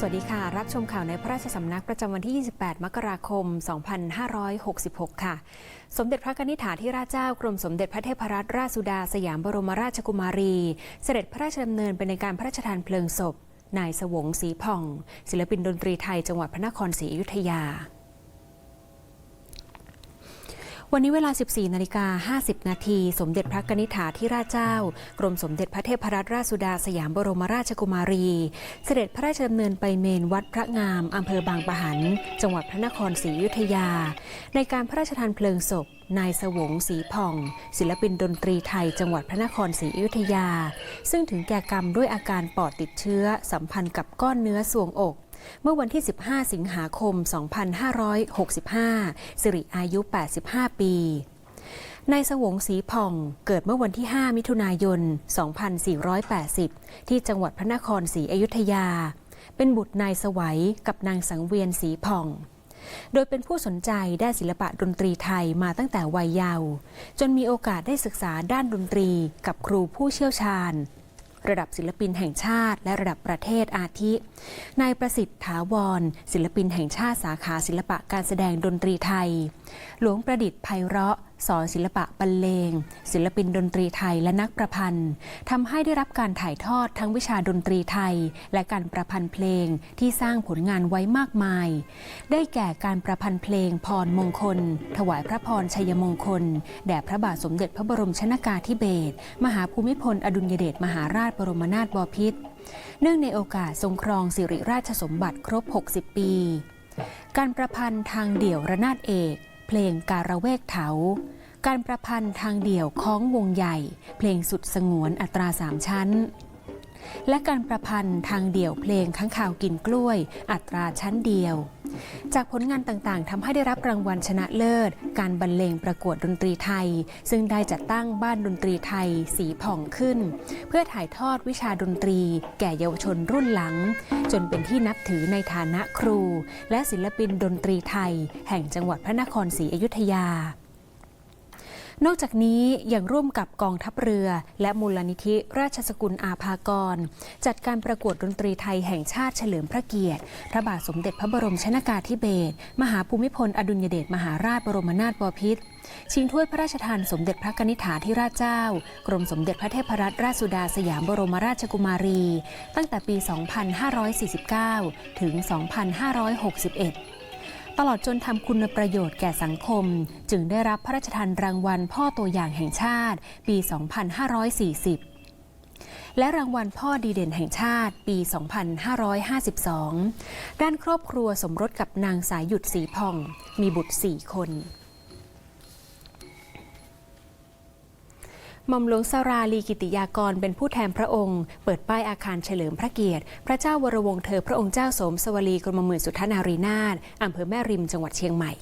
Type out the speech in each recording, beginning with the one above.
สวัสดีค่ะ รับชมข่าวในพระราชสำนักประจำวันที่ 28 มกราคม 2566 ค่ะ สมเด็จพระนิษฐาธิราชเจ้ากรมสมเด็จพระเทพรัตนราชสุดาสยามบรมราชกุมารี เสด็จพระราชดำเนินไปในการพระราชทานเพลิงศพ นายสวงศรีผ่อง ศิลปินดนตรีไทยจังหวัดพระนครศรีอยุธยา วันนี้เวลา 14 นาฬิกา 50 นาที สมเด็จพระนิษฐาธิราชเจ้า กรมสมเด็จพระเทพรัตนราชสุดาสยามบรมราชกุมารี เสด็จพระราชดำเนินไปเมนวัดพระงาม อำเภอบางปะหัน จังหวัดพระนครศรีอยุธยา ในการพระราชทานเพลิงศพนายสวงศรีผ่อง ศิลปินดนตรีไทย จังหวัดพระนครศรีอยุธยา ซึ่งถึงแก่กรรมด้วยอาการปอดติดเชื้อ สัมพันธ์กับก้อนเนื้อสวงอก เมื่อวันที่ 15 สิงหาคม 2565 สิริอายุ 85 ปีนายสวงศรีผ่องเกิดเมื่อวันที่ 5 มิถุนายน 2480 ที่จังหวัดพระนครศรีอยุธยา เป็นบุตรนายสวัยกับนางสังเวียนศรีผ่อง โดยเป็นผู้สนใจด้านศิลปะดนตรีไทยมาตั้งแต่วัยเยาว์จนมีโอกาสได้ศึกษาด้านดนตรีกับครูผู้เชี่ยวชาญ ระดับศิลปินแห่งชาติ และระดับประเทศอาทิ นายประสิทธิ์ถาวร ศิลปินแห่งชาติสาขาศิลปะการแสดงดนตรีไทย หลวงประดิษฐ์ไพเราะสอนศิลปะบรรเลง ศิลปินดนตรีไทยและนักประพันธ์ทำให้ได้รับการถ่ายทอดทั้งวิชาดนตรีไทย และการประพันธ์เพลงที่สร้างผลงานไว้มากมาย ได้แก่การประพันธ์เพลงพรมงคล ถวายพระพรชัยมงคล แด่พระบาทสมเด็จพระบรมชนากาธิเบศรมหาภูมิพล อดุลยเดชมหาราชบรมนาถบพิตรเนื่องในโอกาสทรงครองสิริราชสมบัติครบ 60 ปี การประพันธ์ทางเดี่ยวระนาดเอก เพลงการะเวกเถา การประพันธ์ทางเดี่ยวของวงใหญ่ เพลงสุดสงวนอัตราสามชั้น และการประพันธ์ทางเดี่ยวเพลงข้างข่าวกินกล้วย อัตราชั้นเดียว จากผลงานต่างๆทำให้ได้รับรางวัลชนะเลิศ การบรรเลงประกวดดนตรีไทย ซึ่งได้จัดตั้งบ้านดนตรีไทยสีผ่องขึ้น เพื่อถ่ายทอดวิชาดนตรี แก่เยาวชนรุ่นหลัง จนเป็นที่นับถือในฐานะครู และศิลปินดนตรีไทย แห่งจังหวัดพระนครศรีอยุธยา นอกจากนี้ยังร่วมกับกองทัพเรือ และมูลนิธิราชสกุลอาภากร จัดการประกวดดนตรีไทยแห่งชาติเฉลิมพระเกียรติ พระบาทสมเด็จพระบรมชนากาธิเบศรมหาภูมิพลอดุลยเดชมหาราชบรมนาถบพิตรชิงถ้วยพระราชทานสมเด็จพระกนิษฐาธิราชเจ้า กรมสมเด็จพระเทพรัตนราชสุดาสยามบรมราชกุมารี ตั้งแต่ปี 2549 ถึง 2561 ตลอดจนทำคุณประโยชน์แก่สังคม จึงได้รับพระราชทานรางวัลพ่อตัวอย่างแห่งชาติ ปี 2540 และรางวัลพ่อดีเด่นแห่งชาติ ปี 2552 ด้านครอบครัวสมรสกับนางสายหยุดสีพ่อง มีบุตร 4 คน หม่อมหลวงสาราลีกิติยากรเป็นผู้แทนพระองค์ เปิดป้ายอาคารเฉลิมพระเกียรติ พระเจ้าวรวงเธอพระองค์เจ้าสมสวลีกรมหมื่นสุทธนารีนาถอำเภอแม่ริมจังหวัดเชียงใหม่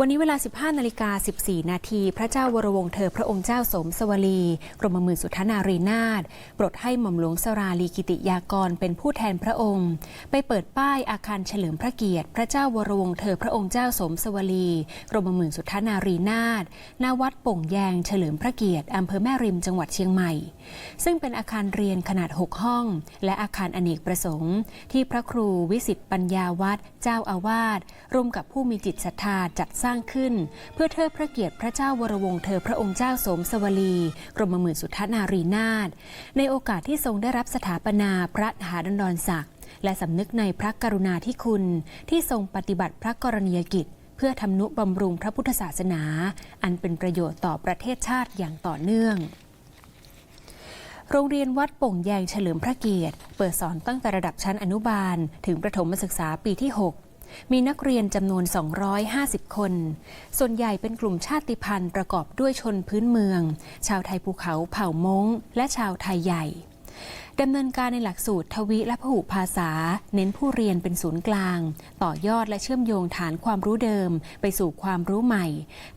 วันนี้เวลา 15นาฬิกา14 นาทีพระเจ้าวรวงเธอพระองค์เจ้าสมสวลี กรมหมื่นสุทนารีนาถปรดให้หม่อมหลวงสราลีกิติยากรเป็นผู้แทนพระองค์ ไปเปิดป้ายอาคารเฉลิมพระเกียรติ พระเจ้าวรวงเธอพระองค์เจ้าสมสวลี กรมหมื่นสุทนารีนาถณวัดป่งแยงเฉลิมพระเกียรติอำเภอแม่ริมจังหวัดเชียงใหม่ ซึ่งเป็นอาคารเรียนขนาด 6 ห้อง และอาคารอเนกประสงค์ ที่พระครูวิสิตปัญญาวัดเจ้าอาวาสร่วมกับผู้มีจิตศรัทธาจัดสร้างขึ้น เพื่อเทิดพระเกียรติพระเจ้าวรวงเธอพระองค์เจ้าสมสวลีกรมหมื่นสุทธนารีนาถในโอกาสที่ทรงได้รับสถาปนาพระหาดนดรศักดิ์และสำนึกในพระกรุณาธิคุณ ที่ทรงปฏิบัติพระกรณียกิจ เพื่อทำนุบำรุงพระพุทธศาสนา อันเป็นประโยชน์ต่อประเทศชาติอย่างต่อเนื่องโรงเรียนวัดโป่งแยงเฉลิมพระเกียรติ เปิดสอนตั้งแต่ระดับชั้นอนุบาล ถึงประถมศึกษาปีที่6 มีนักเรียนจำนวน 250 คน ส่วนใหญ่เป็นกลุ่มชาติพันธุ์ประกอบด้วยชนพื้นเมือง ชาวไทยภูเขาเผ่ามงและชาวไทยใหญ่ดำเนินการในหลักสูตรทวิและพหุภาษา เน้นผู้เรียนเป็นศูนย์กลาง ต่อยอดและเชื่อมโยงฐานความรู้เดิม ไปสู่ความรู้ใหม่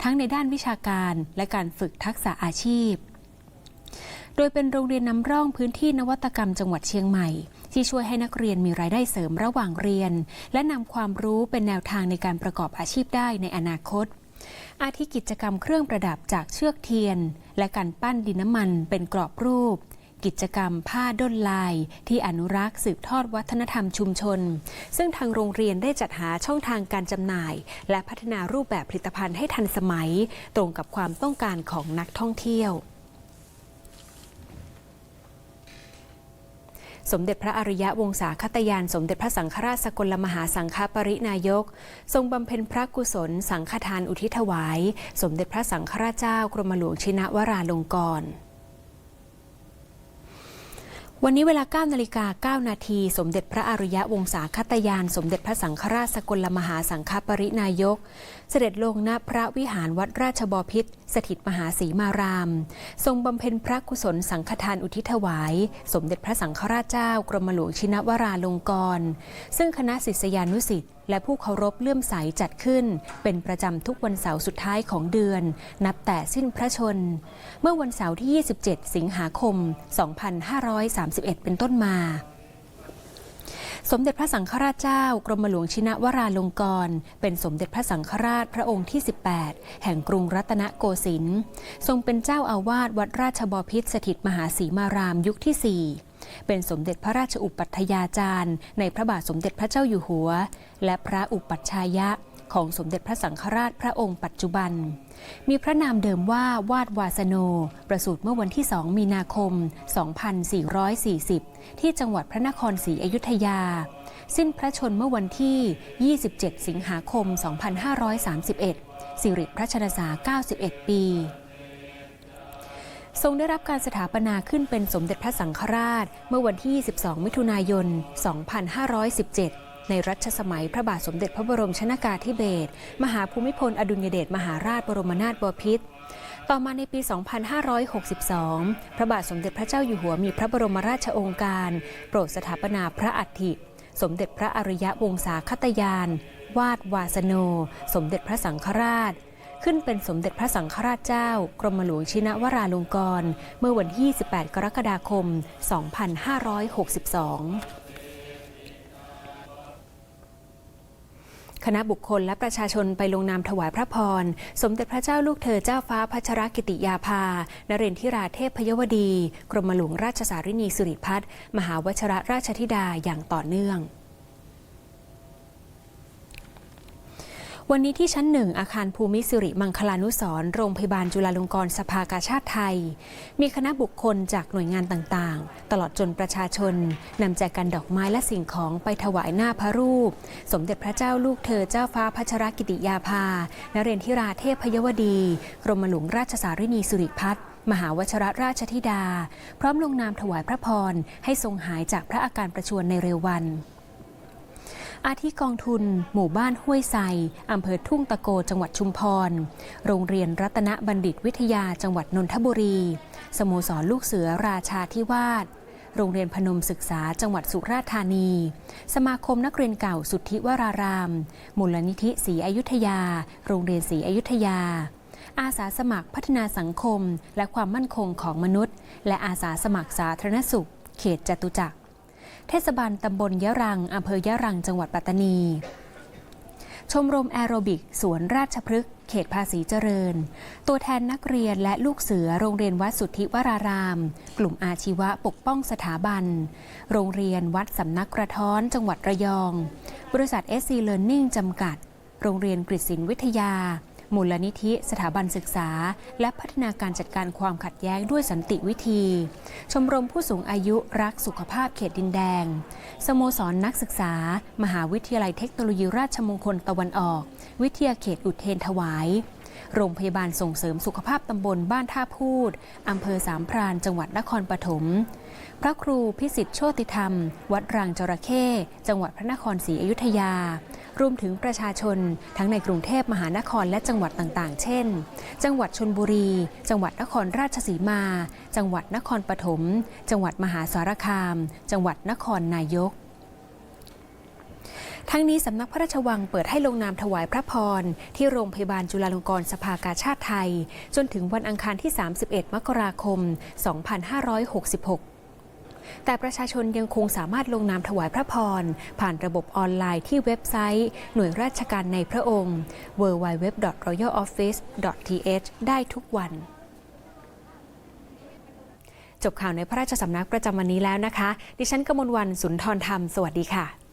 ทั้งในด้านวิชาการและการฝึกทักษะอาชีพ โดยเป็นโรงเรียนนำร่องพื้นที่นวัตกรรมจังหวัดเชียงใหม่ ที่ช่วยให้นักเรียนมีรายได้เสริมระหว่างเรียน และนำความรู้เป็นแนวทางในการประกอบอาชีพได้ในอนาคต อาทิกิจกรรมเครื่องประดับจากเชือกเทียน และการปั้นดินน้ำมันเป็นกรอบรูป กิจกรรมผ้าด้นลาย ที่อนุรักษ์สืบทอดวัฒนธรรมชุมชน ซึ่งทางโรงเรียนได้จัดหาช่องทางการจำหน่าย และพัฒนารูปแบบผลิตภัณฑ์ให้ทันสมัย ตรงกับความต้องการของนักท่องเที่ยว สมเด็จพระอริยะวงศาคตยาน สมเด็จพระสังฆราชสกลมหาสังฆปรินายก ทรงบำเพ็ญพระกุศล สังฆทานอุทิศถวาย สมเด็จพระสังฆราชเจ้ากรมหลวงชินวราลงกรณ์ วันนี้เวลา9นาฬิกา9นาทีสมเด็จพระอริยะวงศาคตยาน สมเด็จพระสังฆราชสกลมหาสังฆปรินายก เสด็จลงณพระวิหารวัดราชบพิษสถิตมหาศรีมาราม ทรงบำเพ็ญพระกุศลสังฆทานอุทิศถวาย สมเด็จพระสังฆราชเจ้ากรมหลวงชินวราลงกรณ์ซึ่งคณะศิษยานุสิตธ และผู้เคารพเลื่อมใสจัดขึ้น เป็นประจำทุกวันเสาร์สุดท้ายของเดือน นับแต่สิ้นพระชน เมื่อวันเสาร์ที่ 27 สิงหาคม 2531 เป็นต้นมาสมเด็จพระสังฆราชเจ้ากรมหลวงชินวราลงกรณ์เป็นสมเด็จพระสังฆราชพระองค์ที่ 18 แห่งกรุงรัตนโกสินทร์ทรงเป็นเจ้าอาวาสวัดราชบพิตรสถิตมหาศรีมารามยุคที่ 4 เป็นสมเด็จพระราชอุปัฏยาจารย์ ในพระบาทสมเด็จพระเจ้าอยู่หัว และพระอุปัชายะของสมเด็จพระสังฆราชพระองค์ปัจจุบัน มีพระนามเดิมว่าวาดวาสโน ประสูติเมื่อวันที่ 2 มีนาคม 2440 ที่จังหวัดพระนครศรีอยุธยา สิ้นพระชนเมื่อวันที่ 27 สิงหาคม 2531 สิริพระชนษา 91 ปี ทรงได้รับการสถาปนาขึ้นเป็นสมเด็จพระสังฆราช เมื่อวันที่ 22 มิถุนายน 2517 ในรัชสมัยพระบาทสมเด็จพระบรมชนากาธิเบศรมหาภูมิพลอดุลยเดชมหาราชบรมนาถบพิตรต่อมาในปี 2562 พระบาทสมเด็จพระเจ้าอยู่หัวมีพระบรมราชโองการ โปรดสถาปนาพระอัฐิ สมเด็จพระอริยะวงศาคตยาน วาดวาสโน สมเด็จพระสังฆราช ขึ้นเป็นสมเด็จพระสังฆราชเจ้า กรมหลวงชินวราลงกรณ์เมื่อวันที่28 กรกฎาคม 2562คณะบุคคลและประชาชนไปลงนามถวายพระพร สมเด็จพระเจ้าลูกเธอเจ้าฟ้าพัชรกิติยาภา นเรนทิราเทพพยวดี กรมหลวงราชสารินีสิริพัฒน์มหาวชรราชธิดาอย่างต่อเนื่อง วันนี้ที่ชั้นหนึ่งอาคารภูมิสิริมังคลานุสรโรงพยาบาลจุฬาลงกรณ์สภากาชาติไทย มีคณะบุคคลจากหน่วยงานต่างๆ ตลอดจนประชาชนนำแจกันดอกไม้และสิ่งของไปถวายหน้าพระรูป สมเด็จพระเจ้าลูกเธอเจ้าฟ้าพัชรกิติยาภานเรนทิราเทพพยวดีกรมหลวงราชสารินีสิริพัฒน์มหาวชรราชธิดา พร้อมลงนามถวายพระพรให้ทรงหายจากพระอาการประชวรในเร็ววัน อาทิกองทุน หมู่บ้านห้วยไซอำเภอทุ่งตะโกจังหวัดชุมพร โรงเรียนรัตนบัณฑิตวิทยาจังหวัดนนทบุรี สโมสรลูกเสือราชาธิวาสโรงเรียนพนมศึกษาจังหวัดสุราษฎร์ธานี สมาคมนักเรียนเก่าสุทธิวราราม มูลนิธิศรีอยุธยา โรงเรียนศรีอยุธยา อาสาสมัครพัฒนาสังคม และความมั่นคงของมนุษย์ และอาสาสมัครสาธารณสุข เขตจตุจักร เทศบาลตำบลยะรังอำเภอยะรังจังหวัดปัตตานี ชมรมแอโรบิกสวนราชพฤกษ์เขตภาษีเจริญ ตัวแทนนักเรียนและลูกเสือโรงเรียนวัดสุทธิวราราม กลุ่มอาชีวะปกป้องสถาบัน โรงเรียนวัดสำนักกระท้อนจังหวัดระยอง บริษัท SC Learning จำกัด โรงเรียนกฤษศิลป์วิทยา มูลนิธิสถาบันศึกษา และพัฒนาการจัดการความขัดแย้งด้วยสันติวิธี ชมรมผู้สูงอายุรักสุขภาพเขตดินแดง สโมสรนนักศึกษา มหาวิทยาลัยเทคโนโลยีราชมงคลตะวันออก วิทยาเขตอุเทนถวาย โรงพยาบาลส่งเสริมสุขภาพตำบลบ้านท่าพูด อำเภอสามพรานจังหวัดนครปฐม พระครูพิสิทธิ์โชติธรรม วัดรางจระเข้ จังหวัดพระนครศรีอยุธยา รวมถึงประชาชนทั้งในกรุงเทพมหานครและจังหวัดต่างๆ เช่น จังหวัดชนบุรี จังหวัดนครราชสีมา จังหวัดนครปฐม จังหวัดมหาสารคาม จังหวัดนครนายก ทั้งนี้สำนักพระราชวังเปิดให้ลงนามถวายพระพร ที่โรงพยาบาลจุฬาลงกรณ์สภากาชาติไทย จนถึงวันอังคารที่ 31 มกราคม 2566แต่ประชาชนยังคงสามารถลงนามถวายพระพร ผ่านระบบออนไลน์ที่เว็บไซต์ หน่วยราชการในพระองค์ www.royaloffice.th ได้ทุกวัน จบข่าวในพระราชสำนักประจำวันนี้แล้วนะคะ ดิฉันกมลวันสุนทรธรรม สวัสดีค่ะ